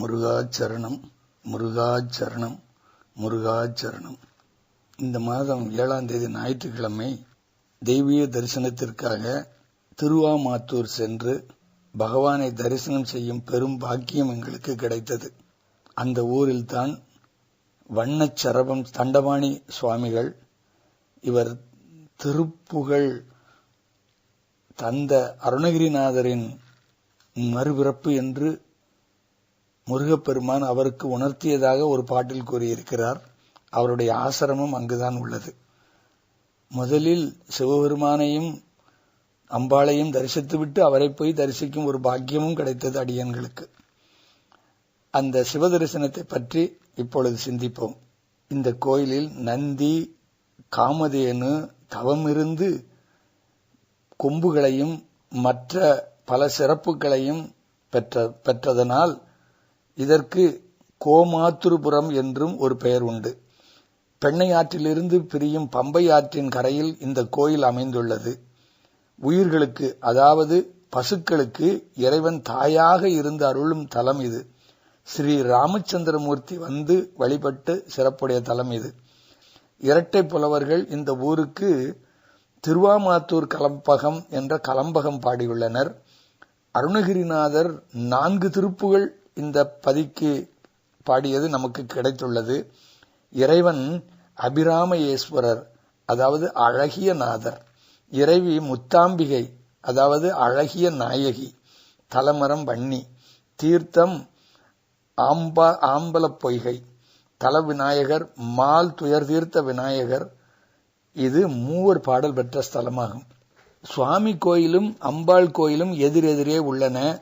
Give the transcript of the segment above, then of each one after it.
முருகாச்சரணம் முருகாச்சரணம் முருகாச்சரணம். இந்த மாதம் ஏழாம் தேதி ஞாயிற்றுக்கிழமை தெய்வீக தரிசனத்திற்காக திருவாமாத்தூர் சென்று பகவானை தரிசனம் செய்யும் பெரும் பாக்கியம் எங்களுக்கு கிடைத்தது. அந்த ஊரில்தான் வண்ணச்சரபம் தண்டபாணி சுவாமிகள் இவர் திருப்புகழ் தந்த அருணகிரிநாதரின் மறுபிறப்பு என்று முருகப்பெருமான் அவருக்கு உணர்த்தியதாக ஒரு பாட்டில் கூறியிருக்கிறார். அவருடைய ஆசிரமம் அங்குதான் உள்ளது. முதலில் சிவபெருமானையும் அம்பாளையும் தரிசித்துவிட்டு அவரை போய் தரிசிக்கும் ஒரு பாக்கியமும் கிடைத்தது அடியன்களுக்கு. அந்த சிவ தரிசனத்தை பற்றி இப்பொழுது சிந்திப்போம். இந்த கோயிலில் நந்தி காமதேனு தவமிருந்து கொம்புகளையும் மற்ற பல சிறப்புகளையும் பெற்ற பெற்றதனால் இதற்கு கோமாத்துருபுரம் என்றும் ஒரு பெயர் உண்டு. பெண்ணை ஆற்றிலிருந்து பிரியும் பம்பை ஆற்றின் கரையில் இந்த கோயில் அமைந்துள்ளது. உயிர்களுக்கு அதாவது பசுக்களுக்கு இறைவன் தாயாக இருந்து அருளும் தலம் இது. ஸ்ரீ ராமச்சந்திரமூர்த்தி வந்து வழிபட்டு சிறப்புடைய தலம் இது. இரட்டை புலவர்கள் இந்த ஊருக்கு திருவாமாத்தூர் கலம்பகம் என்ற கலம்பகம் பாடியுள்ளனர். அருணகிரிநாதர் நான்கு திருப்புகள் இந்த பதிக்கு பாடியது நமக்கு கிடைத்துள்ளது. இறைவன் அபிராமயேஸ்வரர் அதாவது அழகிய நாதர். இறைவி முத்தாம்பிகை அதாவது அழகிய நாயகி. தலமரம் வன்னி. தீர்த்தம் ஆம்பா ஆம்பல பொய்கை. தல விநாயகர் மால் துயர் தீர்த்த விநாயகர். இது மூவர் பாடல் பெற்ற ஸ்தலமாகும். சுவாமி கோயிலும் அம்பாள் கோயிலும் எதிரெதிரே உள்ளன.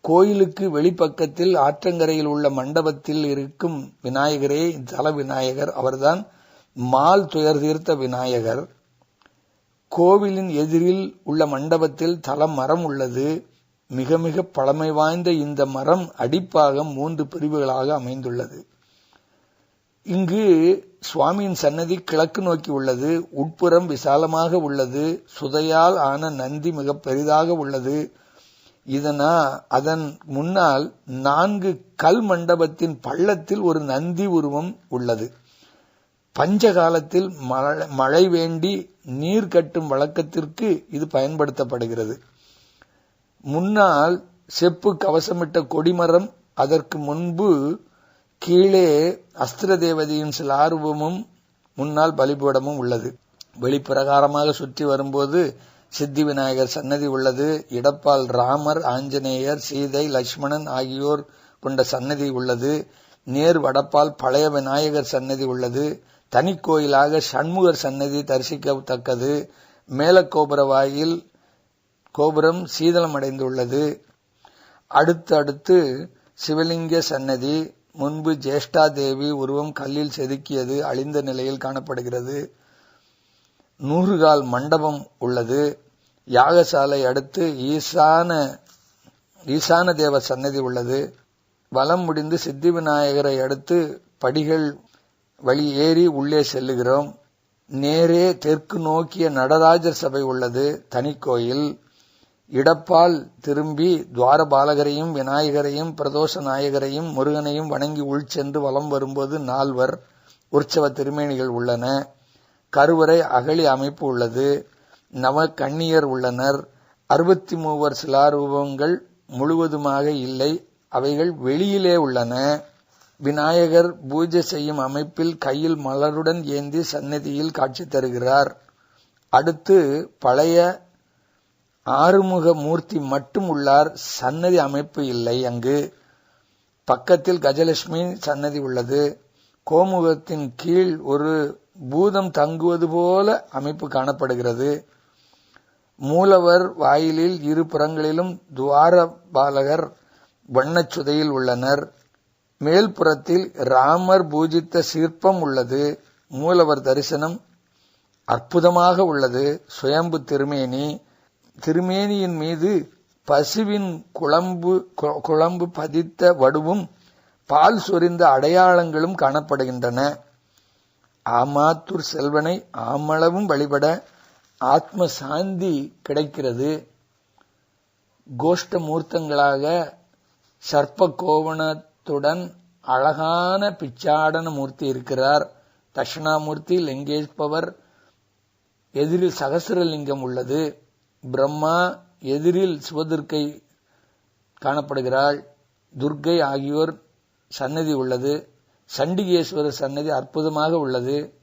கோயிலுக்கு வெளிப்பக்கத்தில் ஆற்றங்கரையில் உள்ள மண்டபத்தில் இருக்கும் விநாயகரே ஜல விநாயகர். அவர்தான் மால் துயர் தீர்த்த விநாயகர். கோவிலின் எதிரில் உள்ள மண்டபத்தில் தல மரம் உள்ளது. மிக மிக பழமை வாய்ந்த இந்த மரம் அடிப்பாகம் மூன்று பிரிவுகளாக அமைந்துள்ளது. இங்கு சுவாமியின் சன்னதி கிழக்கு நோக்கி உள்ளது. உட்புறம் விசாலமாக உள்ளது. சுதையால் ஆன நந்தி மிக பெரிதாக உள்ளது. இதனா அதன் முன்னால் நான்கு கல் மண்டபத்தின் பள்ளத்தில் ஒரு நந்தி உருவம் உள்ளது. பஞ்சகாலத்தில் மழை மழை வேண்டி நீர் கட்டும் வழக்கத்திற்கு இது பயன்படுத்தப்படுகிறது. முன்னால் செப்பு கவசமிட்ட கொடிமரம் அதற்கு முன்பு கீழே அஸ்திர தேவதையின் சிலார்வமும் முன்னால் பலிபீடமும் உள்ளது. வெளிப்பிரகாரமாக சுற்றி வரும்போது சித்தி விநாயகர் சன்னதி உள்ளது. இடப்பால் ராமர் ஆஞ்சநேயர் சீதை லட்சுமணன் ஆகியோர் கொண்ட சன்னதி உள்ளது. நேர் வடப்பால் பழைய விநாயகர் சன்னதி உள்ளது. தனி கோயிலாக சண்முகர் சன்னதி தரிசிக்கத்தக்கது. மேலக்கோபுர வாயில் கோபுரம் சீதளம் அடைந்துள்ளது அடுத்து அடுத்து சிவலிங்க சன்னதி. முன்பு ஜேஷ்டா தேவி உருவம் கல்லில் செதுக்கியது. அழிந்த நிலையில் காணப்படுகிறது. நூறுகால் மண்டபம் உள்ளது. யாகசாலை அடுத்து ஈசான ஈசான தேவ சன்னதி உள்ளது. வலம் முடிந்து சித்தி விநாயகரை அடுத்து படிகள் வழி ஏறி உள்ளே செல்லுகிறோம். நேரே தெற்கு நோக்கிய நடராஜர் சபை உள்ளது தனி கோயில். இடப்பால் திரும்பி துவாரபாலகரையும் விநாயகரையும் பிரதோஷ நாயகரையும் முருகனையும் வணங்கி உள் சென்று வலம் வரும்போது நால்வர் உற்சவ திருமேனிகள் உள்ளன. கருவறை அகழி அமைப்பு உள்ளது. நவ கண்ணியர் உள்ளனர். அறுபத்தி மூவர் சிலாரூபங்கள் முழுவதுமாக இல்லை. அவைகள் வெளியிலே உள்ளன. விநாயகர் பூஜை செய்யும் அமைப்பில் கையில் மலருடன் ஏந்தி சந்நிதியில் காட்சி தருகிறார். அடுத்து பழைய ஆறுமுக மூர்த்தி மட்டும் உள்ளார். சன்னதி அமைப்பு இல்லை அங்கு. பக்கத்தில் கஜலட்சுமி சன்னதி உள்ளது. கோமுகத்தின் கீழ் ஒரு பூதம் தங்குவது போல அமைப்பு காணப்படுகிறது. மூலவர் வாயிலில் இரு புறங்களிலும் துவார பாலகர் வண்ணச்சுதையில் உள்ளனர். மேல்புறத்தில் ராமர் பூஜித்த சிற்பம் உள்ளது. மூலவர் தரிசனம் அற்புதமாக உள்ளது. சுயம்பு திருமேனி. திருமேனியின் மீது பசுவின் குழம்பு குழம்பு பதித்த வடுவும் பால் சொரிந்த அடையாளங்களும் காணப்படுகின்றன. ஆமாத்தூர் செல்வனை ஆமளவும் வழிபட ஆத்ம சாந்தி கிடைக்கிறது. கோஷ்ட மூர்த்தங்களாக சர்ப்ப கோவணத்துடன் அழகான பிச்சாடன மூர்த்தி இருக்கிறார். தட்சிணாமூர்த்தி லிங்கேஷ்பவர் எதிரில் சகசரலிங்கம் உள்ளது. பிரம்மா எதிரில் சிவதுர்க்கை காணப்படுகிறாள். துர்க்கை ஆகியோர் சன்னதி உள்ளது. சண்டிகேஸ்வரர் சன்னதி அற்புதமாக உள்ளது.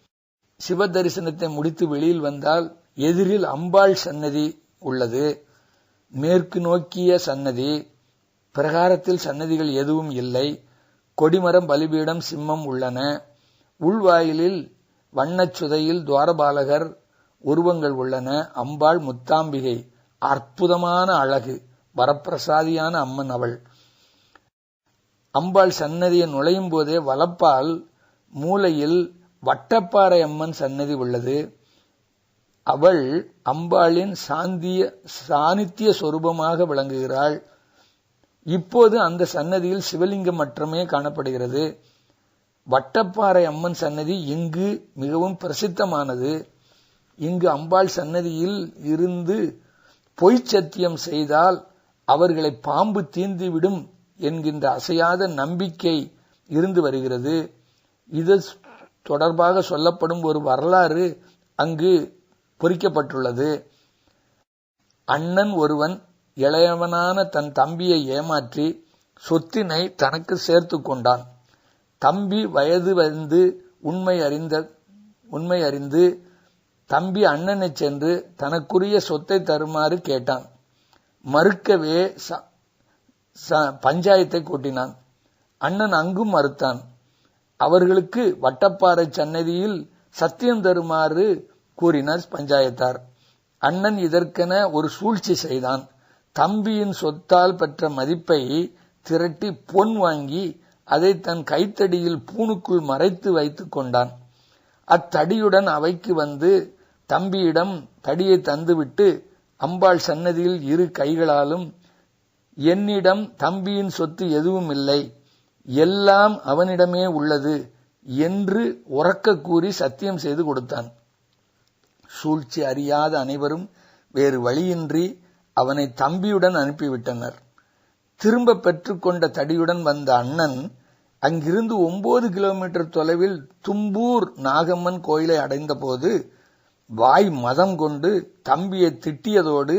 சிவ தரிசனத்தை முடித்து வெளியில் வந்தால் எதிரில் அம்பாள் சன்னதி உள்ளது. மேற்கு நோக்கிய சன்னதி பிரகாரத்தில் சன்னதிகள் எதுவும் இல்லை. கொடிமரம் பலிபீடம் சிம்மம் உள்ளன. உள்வாயிலில் வண்ணச்சுதையில் துவாரபாலகர் உருவங்கள் உள்ளன. அம்பாள் முத்தாம்பிகை அற்புதமான அழகு வரப்பிரசாதியான அம்மன் அவள். அம்பாள் சன்னதியை நுழையும் போதே வலப்பால் மூலையில் வட்டப்பாறை அம்மன் சன்னதி உள்ளது. அவள் அம்பாளின் சாந்திய சாநித்திய சொரூபமாக விளங்குகிறாள். இப்போது அந்த சன்னதியில் சிவலிங்கம் மட்டுமே காணப்படுகிறது. வட்டப்பாறை அம்மன் சன்னதி இங்கு மிகவும் பிரசித்தமானது. இங்கு அம்பாள் சன்னதியில் இருந்து பொய்ச்சத்தியம் செய்தால் அவர்களை பாம்பு தீந்துவிடும் என்கின்ற அசையாத நம்பிக்கை இருந்து வருகிறது. இது தொடர்பாக சொல்லப்படும் ஒரு வரலாறு அங்கு பொறிக்கப்பட்டுள்ளது. அண்ணன் ஒருவன் இளையவனான தன் தம்பியை ஏமாற்றி சொத்தினை தனக்கு சேர்த்து கொண்டான். தம்பி வயது வந்து உண்மை அறிந்த உண்மை அறிந்து தம்பி அண்ணனை சென்று தனக்குரிய சொத்தை தருமாறு கேட்டான். மறுக்கவே பஞ்சாயத்தை கூட்டினான். அண்ணன் அங்கும் மறுத்தான். அவர்களுக்கு வட்டப்பாறை சன்னதியில் சத்தியம் தருமாறு கூறினார் பஞ்சாயத்தார். அண்ணன் இதற்கென ஒரு சூழ்ச்சி செய்தான். தம்பியின் சொத்தால் பெற்ற மதிப்பை திரட்டி பொன் வாங்கி அதை தன் கைத்தடியில் பூணுக்குள் மறைத்து வைத்துக் கொண்டான். அத்தடியுடன் அவைக்கு வந்து தம்பியிடம் தடியை தந்துவிட்டு அம்பாள் சன்னதியில் இரு கைகளாலும் என்னிடம் தம்பியின் சொத்து எதுவும் இல்லை. எல்லாம் அவனிடமே உள்ளது என்று உறக்க கூறி சத்தியம் செய்து கொடுத்தான். சூழ்ச்சி அறியாத அனைவரும் வேறு வழியின்றி அவனை தம்பியுடன் அனுப்பிவிட்டனர். திரும்ப பெற்றுக்கொண்ட தடியுடன் வந்த அண்ணன் அங்கிருந்து ஒன்பது கிலோமீட்டர் தொலைவில் தும்பூர் நாகம்மன் கோயிலை அடைந்தபோது வாய் மதம் கொண்டு தம்பியை திட்டியதோடு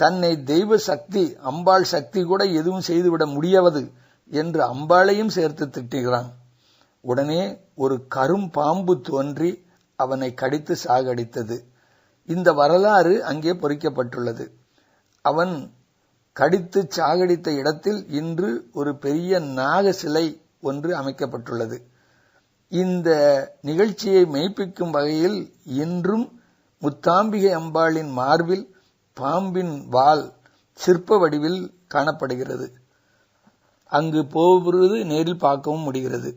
தன்னை தெய்வ சக்தி அம்பாள் சக்தி கூட எதுவும் செய்துவிட முடியாது என்று அம்பாளையும் சேர்த்து திட்டுகிறான். உடனே ஒரு கரும் பாம்பு தோன்றி அவனை கடித்து சாகடித்தது. இந்த வரலாறு அங்கே பொறிக்கப்பட்டுள்ளது. அவன் கடித்து சாகடித்த இடத்தில் இன்று ஒரு பெரிய நாக சிலை ஒன்று அமைக்கப்பட்டுள்ளது. இந்த நிகழ்ச்சியை மெய்ப்பிக்கும் வகையில் இன்றும் முத்தாம்பிகை அம்பாளின் மார்பில் பாம்பின் வால் சிற்ப வடிவில் காணப்படுகிறது. அங்கு போவது நேரில் பார்க்கவும் முடிகிறது.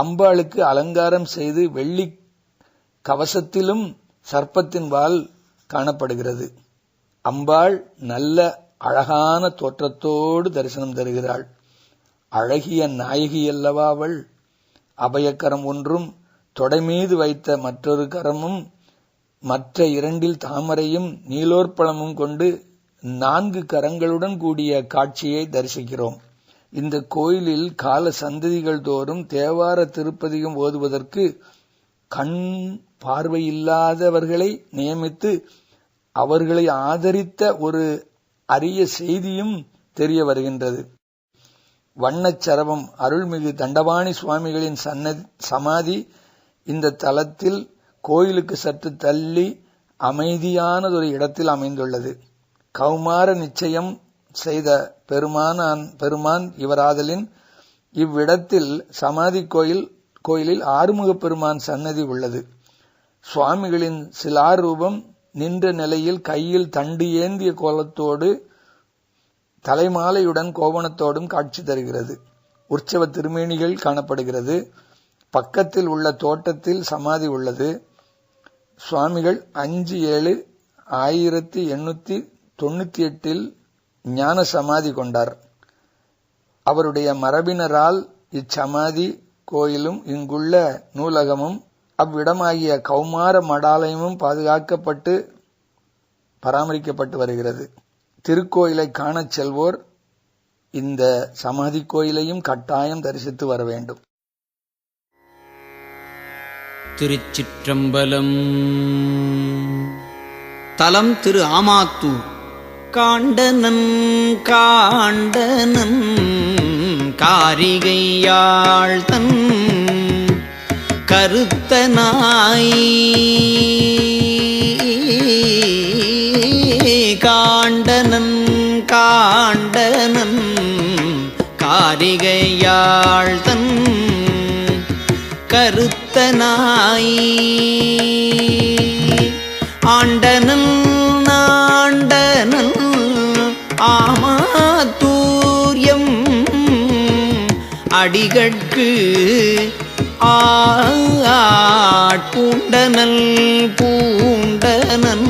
அம்பாளுக்கு அலங்காரம் செய்து வெள்ளி கவசத்திலும் சர்ப்பத்தின் வால் காணப்படுகிறது. அம்பாள் நல்ல அழகான தோற்றத்தோடு தரிசனம் தருகிறாள். அழகிய நாயகி அல்லவா அவள்? அபயக்கரம் ஒன்றும் தொடைமீது வைத்த மற்றொரு கரமும் மற்ற இரண்டில் தாமரையும் நீலோற்பழமும் கொண்டு நான்கு கரங்களுடன் கூடிய காட்சியை தரிசிக்கிறோம். இந்த கோயிலில் கால சந்ததிகள் தோறும் தேவார திருப்பதிகம் ஓதுவதற்கு கண் பார்வையில்லாதவர்களை நியமித்து அவர்களை ஆதரித்த ஒரு அரிய செய்தியும் தெரிய வருகின்றது. வண்ணச்சரவம் அருள்மிகு தண்டபாணி சுவாமிகளின் சன்னதி சமாதி இந்த தலத்தில் கோயிலுக்கு சற்று தள்ளி அமைதியானதொரு இடத்தில் அமைந்துள்ளது. கௌமார நிச்சயம் செய்த பெருமானான் பெருமான் இவராதலின் இவ்விடத்தில் சமாதி கோயில் கோயிலில் ஆறுமுக பெருமான் சன்னதி உள்ளது. சுவாமிகளின் சிலார் ரூபம் நின்ற நிலையில் கையில் தண்டு ஏந்திய கோலத்தோடு தலைமாலையுடன் கோவணத்தோடும் காட்சி தருகிறது. உற்சவ திருமேனிகள் காணப்படுகிறது. பக்கத்தில் உள்ள தோட்டத்தில் சமாதி உள்ளது. சுவாமிகள் அஞ்சு ஏழு ஆயிரத்தி எண்ணூத்தி தொண்ணூத்தி எட்டில் ஞான சமாதி கொண்டார். அவருடைய மரபினரால் இச்சமாதி கோயிலும் இங்குள்ள நூலகமும் அவ்விடமாகிய கௌமார மடாலயமும் பாதுகாக்கப்பட்டு பராமரிக்கப்பட்டு வருகிறது. திருக்கோயிலை காணச் செல்வோர் இந்த சமாதி கோயிலையும் கட்டாயம் தரிசித்து வர வேண்டும். திருச்சிற்றம்பலம். தலம் திரு ஆமாத்தூர் காண்டனன் காண்டனன் காரிகையாள் தன் கருத்தனாய். காண்டனன் காண்டனன் காரிகையாள் தன் கருத்த கருத்தனாய். ஆண்டனன் நாண்டனன் ஆமாத்தூரியம் அடிகட்கு ஆட்பூண்டனல் பூண்டனன்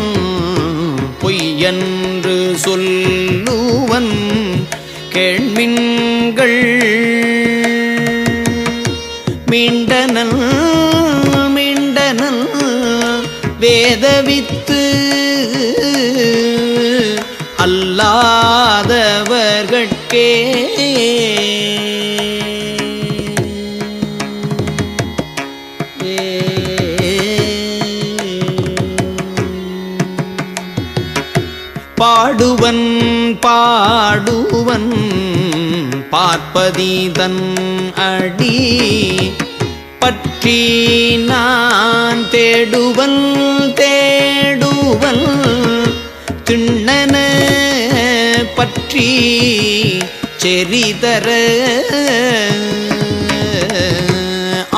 பொய்யன்று சொல்லுவன் கேள்மின்கள். மீண்டனல் மீண்டனல் வேதவித்து அல்லாதவர்கட்கே பாடுவன் பாடுவன் பார்ப்பதி தன் அடி. பற்றி நான் தேடுவன் தேடுவன். திண்ணன பற்றி செறிதர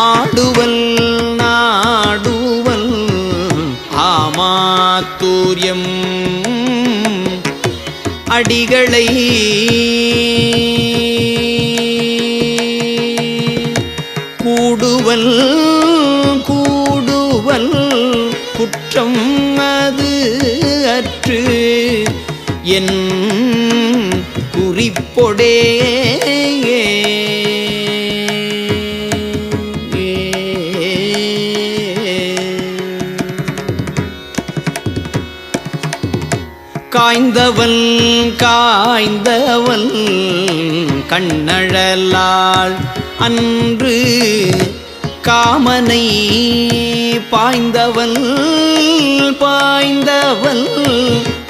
ஆடுவல் நாடுவல் ஆமாத்தூரியம் அடிகளை என் குறிப்பொடே. காய்ந்தவன் காய்ந்தவன் கண்ணழலாள் அன்று காமனை பாய்ந்தவன் பாய்ந்தவன்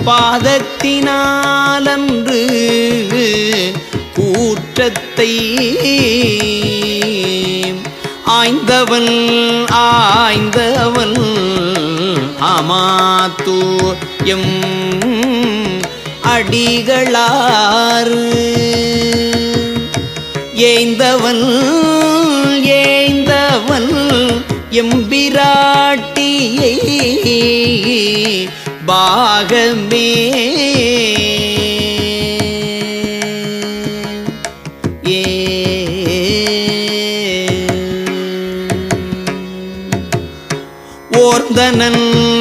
பாதத்தினாலன்று கூற்றத்தை ஆய்ந்தவன் ஆய்ந்தவன் அமாத்தூ எம் அடிகளாறு. ஏய்ந்தவன் ஏய்ந்தவன் எம்பிராட்டியை பாகமே. ஏர்ந்தனன்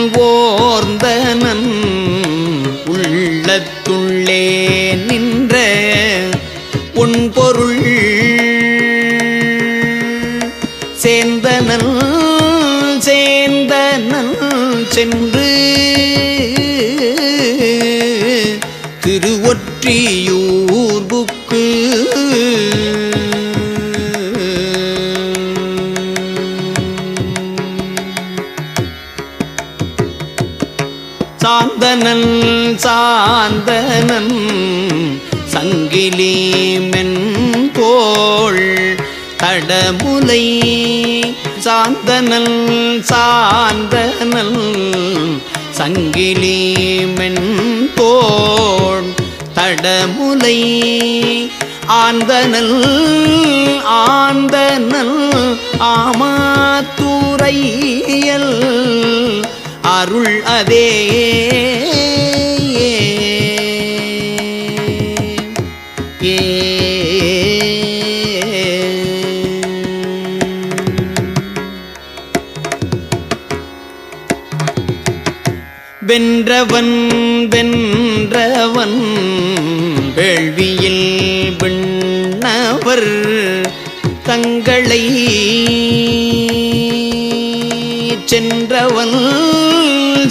தடமுலை சாந்தனல் சாந்தனல் சங்கிலி மென்தோள் தடமுலை ஆந்தனல் ஆந்தனல் ஆமாத்துறையல் அருள் அதே வென்றவன் வென்றவன் வேள்வியில் விண்ணவர் தங்களை சென்றவன்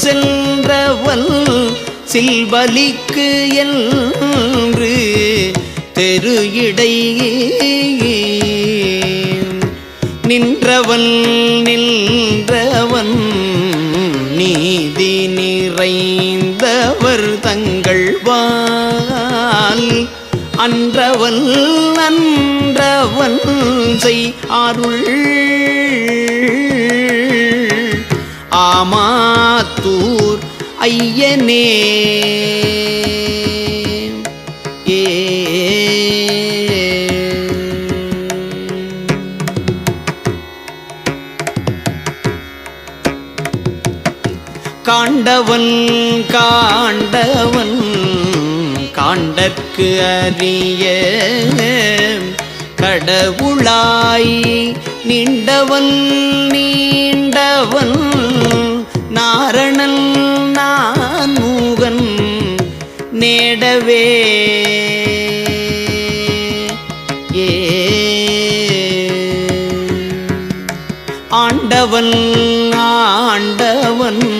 சென்றவன் சில்வலிக்கு என்று தெரு இடையே நின்றவன் நின்றவன் நீ நிறைந்தவர் தங்கள் வால். அன்றவன் அன்றவன் செய் அருள். ஆமாத்தூர் ஐயனே. காண்டவன் காண்டவன் காண்டற்கு அறிய கடவுளாய் நீண்டவன் நீண்டவன் நாரணன் நான் மூகன் நேடவே. ஏ. ஆண்டவன் ஆண்டவன்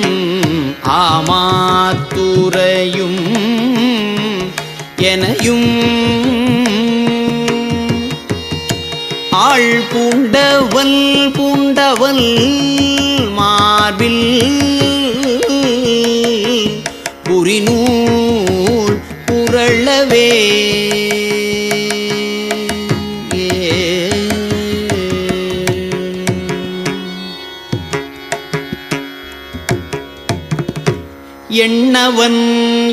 ஆமாத்துறையும் எனையும் ஆள் பூண்டவன் பூண்டவன் மார்பில் எண்ணவன்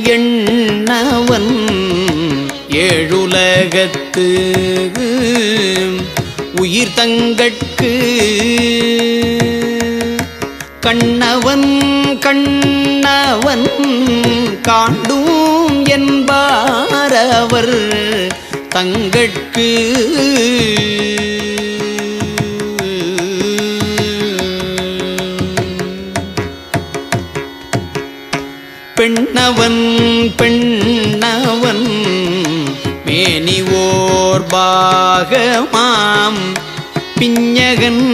எண்ணவன் ஏழுலகத்து உயிர் தங்கட்கு. கண்ணவன் கண்ணவன் காண்டும் என்பாரவர் தங்கட்கு. பெண்ணவன் பெண்ணவன். மேனி ஓர் பாகமாம். பிஞ்சகன்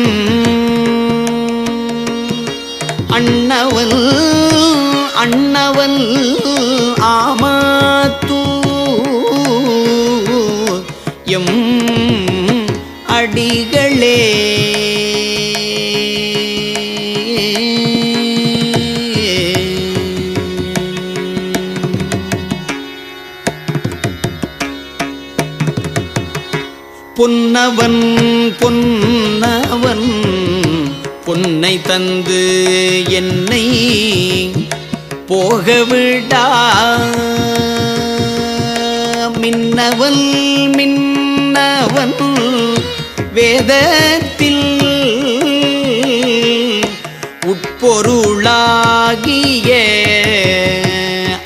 பொன்னவன் பொன்னவன் பொன்னை தந்து என்னை போகவிடா மின்னவன் மின்னவன் வேதத்தில் உட்பொருளாகிய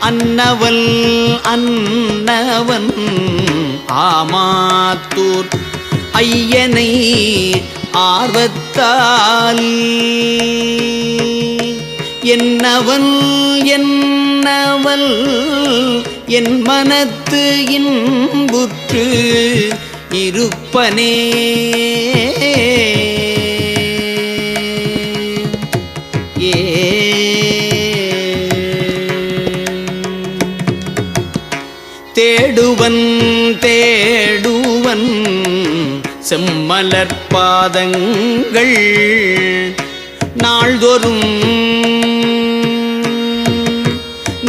அன்னவன் அன்னவன் ஆமாத்தூர் ஐயனை ஆர்வத்தால். என்னவன் என்னவள் என் மனத்து இன்புற்று இருப்பனே. தேடுவன் தேடுவன் செம்மலர் பாதங்கள் நாள்தோறும்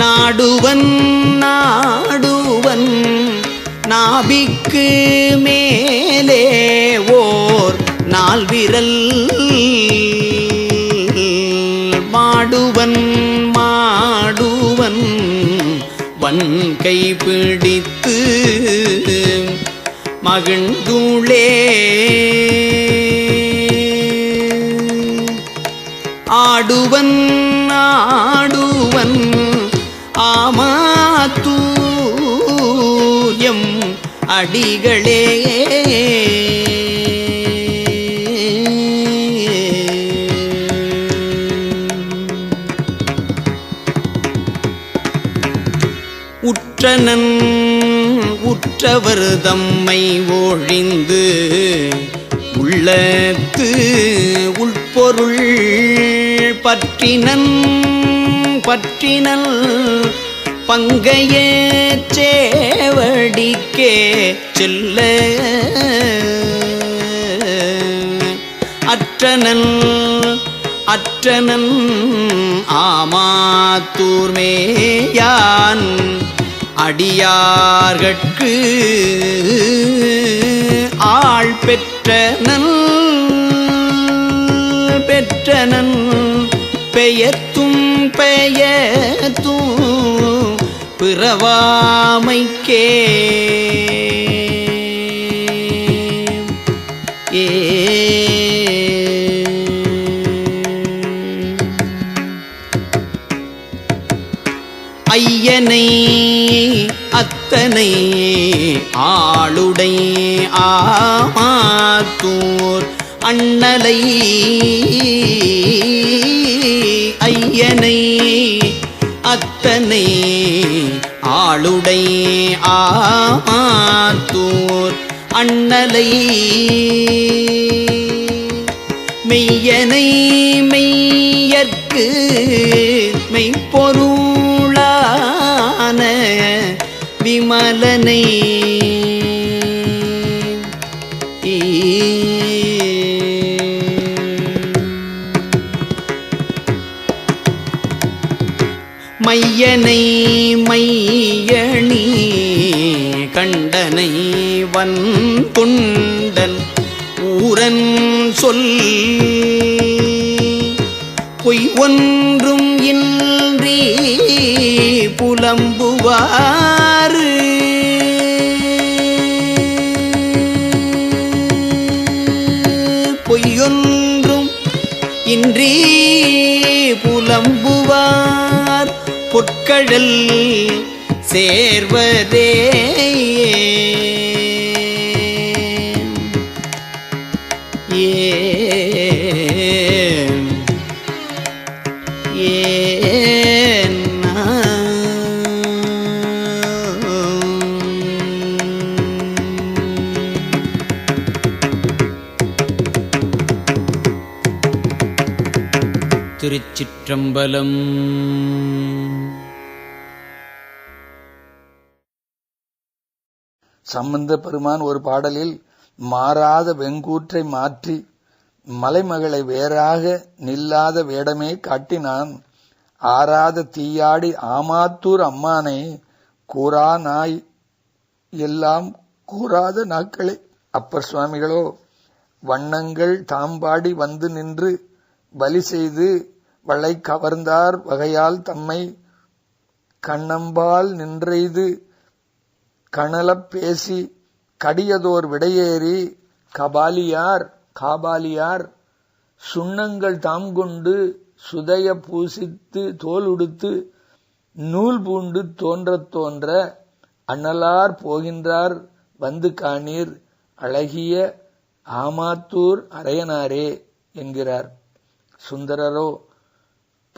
நாடுவன் நாடுவன் நாபிக்கு மேலே ஓர் நால் விரல் மாடுவன் மாடுவன் வன் கை பிடித்து மகிழ்ந்துளே ஆடுவன் ஆடுவன் ஆமாத்தூயம் அடிகளே. உற்றனன் உற்றவர் தம்மை ஒழிந்து உள்ளத்து உள்பொருள் பற்றினன் பற்றினல் பங்கையே சேவடிக்கே செல்ல. அற்றனன் அற்றனன் ஆமாத்தூர்மேயான் அடியார்கட்கு ஆள் பெற்றனன் பெற்றனன் பெயர்த்தும் பெயர்த்தும் பிறவாமைக்கே. அத்தனை அத்தனை ஆளுடை ஆமாத்தூர் அண்ணலை ஐயனை அத்தனை ஆளுடை ஆமாத்தூர் அண்ணலை. மெய்யனை மெய்யற்கு மலனை மையனை மையணி கண்டனை வன்புண்டன் ஊரன் சொல் பொய் ஒன்றும் இன்றி புலம்புவார். இன்றி புலம்புவார் பொற்கழல் சேர்வதே திருச்சிற்றம்பலம் சம்பந்த பெருமான் ஒரு பாடலில் மாறாத வெங்கூற்றை மாற்றி மலைமகளை வேறாக நில்லாத வேடமே காட்டினான். ஆறாத தீயாடி ஆமாத்தூர் அம்மானை கூறா நாய் எல்லாம் கூறாத நாட்களே. அப்பர் சுவாமிகளோ வண்ணங்கள் தாம்பாடி வந்து நின்று பலி செய்து வளை கவர்ந்தார் வகையால் தம்மை கண்ணம்பால் நின்றெய்து கனலப் பேசி கடியதோர் விடையேறி கபாலியார் காபாலியார் சுண்ணங்கள் தாம் கொண்டு சுதய பூசித்து தோல் உடுத்து நூல் பூண்டு தோன்றத் தோன்ற அண்ணலார் போகின்றார் வந்து காணீர் அழகிய ஆமாத்தூர் அரையனாரே என்கிறார். சுந்தரரோ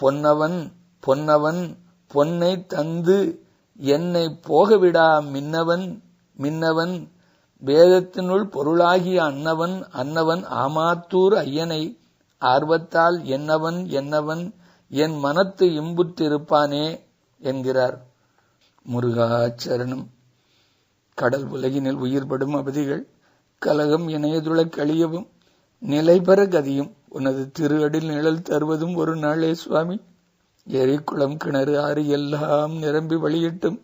பொன்னவன் பொன்னவன் பொன்னை தந்து என்னை போகவிடா மின்னவன் மின்னவன். வேதத்தினுள் பொருளாகிய அன்னவன் அன்னவன் ஆமாத்தூர் ஐயனை. ஆர்வத்தால் என்னவன் என்னவன் என் மனத்து இம்புற்றிருப்பானே என்கிறார் முருகாச்சரணம் கடல் உலகினில் உயிர்படும் அவதிகள் கலகம் இணையதுள கழியவும் நிலைபெற கதியும். உனது திரு அடில் நிழல் தருவதும் ஒரு நாளே சுவாமி. எரிக்குளம் கிணறு ஆறு எல்லாம் நிரம்பி வழியட்டும்.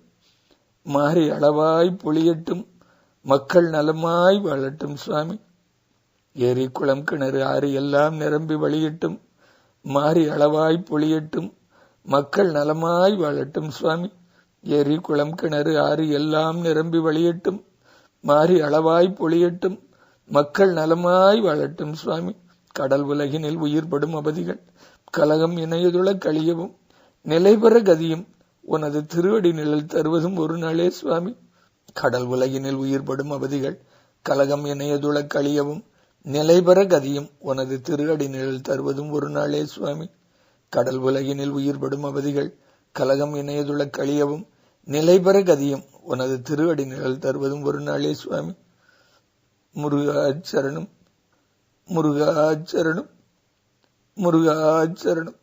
மாறி அளவாய் பொழியட்டும். மக்கள் நலமாய் வாழட்டும் சுவாமி. எரிக்குளம் குளம் கிணறு ஆறு எல்லாம் நிரம்பி வழியட்டும். மாறி அளவாய் பொழியட்டும். மக்கள் நலமாய் வாழட்டும் சுவாமி. ஏரி குளம் கிணறு ஆறு எல்லாம் நிரம்பி வழியட்டும். மாறி அளவாய் பொழியட்டும். மக்கள் நலமாய் வாழட்டும் சுவாமி. கடல் உலகினில் உயிர்படும் அவதிகள் கலகம் இணையதுள கழியவும் நிலைபெற கதியும் உனது திருவடி நிழல் தருவதும் ஒரு நாளே சுவாமி. கடல் உலகினில் உயிர்படும் அவதிகள் கலகம் இணையதுள கழியவும் நிலைபெற கதியும் உனது திருவடி நிழல் தருவதும் ஒரு நாளே சுவாமி. கடல் உலகினில் உயிர்படும் அவதிகள் கலகம் இணையதுள கழியவும் நிலைபெற கதியும் உனது திருவடி நிழல் தருவதும் ஒரு நாளே சுவாமி. முருகாச்சரணம். முருகாச்சரணம் முருகாச்சரணம்